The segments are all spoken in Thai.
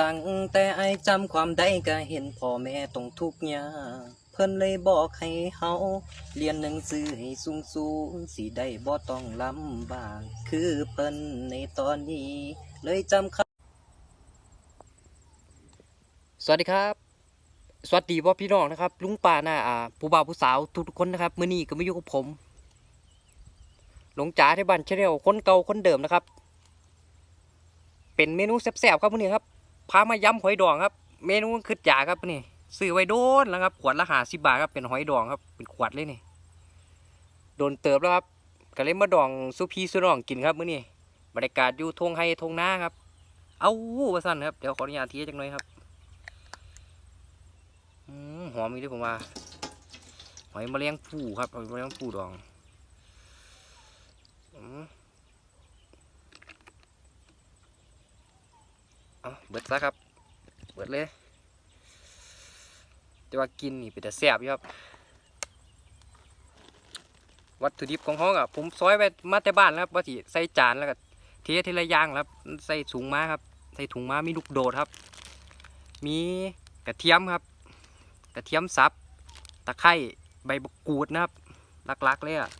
ตั้งแต่ไอจำความได้ก็เห็นพ่อแม่ต้องทุกข์ยากเพิ่นเลยบอกให้เฮาเรียนหนังสือให้สูงสูงสิได้บ่ต้องลำบากคือเพิ่นในตอนนี้ เลยจำคำสวัสดีครับ สวัสดีพ่อพี่น้องนะครับ ลุงป้าน้าอาผู้บ่าวผู้สาวทุกๆคนนะครับมื้อนี้ก็มาอยู่กับผม หลงจ๋าที่บ้านเชเนลคนเก่าคนเดิมนะครับ เป็นเมนูแซ่บๆครับมื้อนี้ครับ พามาย้ำหอยดองครับ เมนูคือจ่าครับนี่ซื้อไว้โดนแล้วครับขวดละหาสิบาทครับเป็นหอยดองครับเป็นขวดเลยนี่โดนเติบแล้วครับก็เลยมาดองซุพีซุนองกินครับมื้อนี้บรรยากาศอยู่ทงไฮทงหน้าครับ เอาว่าสั้นครับเดี๋ยวขออนุญาตทีจังหน่อยครับหอมอีกด้วยผมว่าหอยแมลงภู่ครับหอยแมลงภู่ดองอื เอาเบิดซะครับ เบิดเลยแต่ว่ากินนี่เป็นแต่แซ่บอยู่ครับ วัตถุดิบของเขาอะผมซอยไปมาแต่บ้านแล้วครับว่าสิใส่จานแล้วก็เททีละอย่างแล้วครับ ใส่ถุงมาครับ ใส่ถุงมามีลูกโดดครับ มีกระเทียมครับ กระเทียมสับตะไคร้ใบมะกรูดนะครับลักๆเลยอะ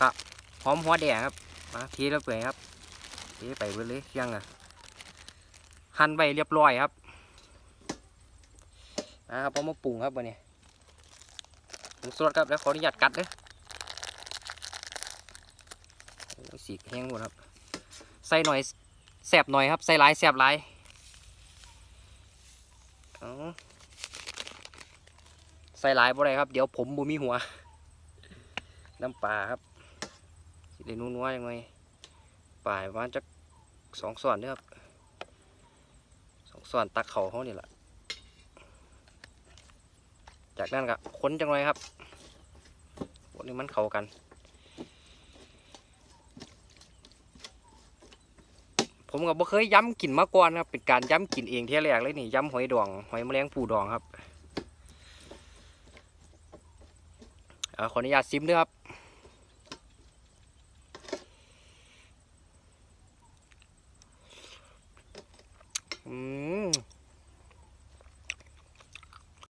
ก็หอมหัวแดงครับมาเทแล้วเปื่อยครับเทไปเบิดเลยเที่ยงอะ หั่นไปเรียบร้อยครับนะครับพอมาปรุงครับวันนี้ปรุงสดครับแล้วขออนุญาตกัดเลยโอ้ยสีแห้งหมดครับ ใส่หน่อยแสบหน่อยครับ ใส่หลายแสบหลายเอใส่หลายบ่ได้ครับ เดี๋ยวผมบ่มีหัว น้ำปลาครับสิได้นัวๆยังไงปลายประมาณจักสองส่วนเด้อครับ ส่วนตักเขาเขานี่แหละจากนั้นก็ค้นจังเลยครับวกนี้มันเข้ากันผมกับบ่เคยย้ำกลิ่นมาก่อนครับ เป็นการย้ำกลิ่นเองเท่แรกเลยนี่ย้ำหอยดองหอยแมลงผู้ดองครับอขออนุญาตซิมด้วยครับ อืม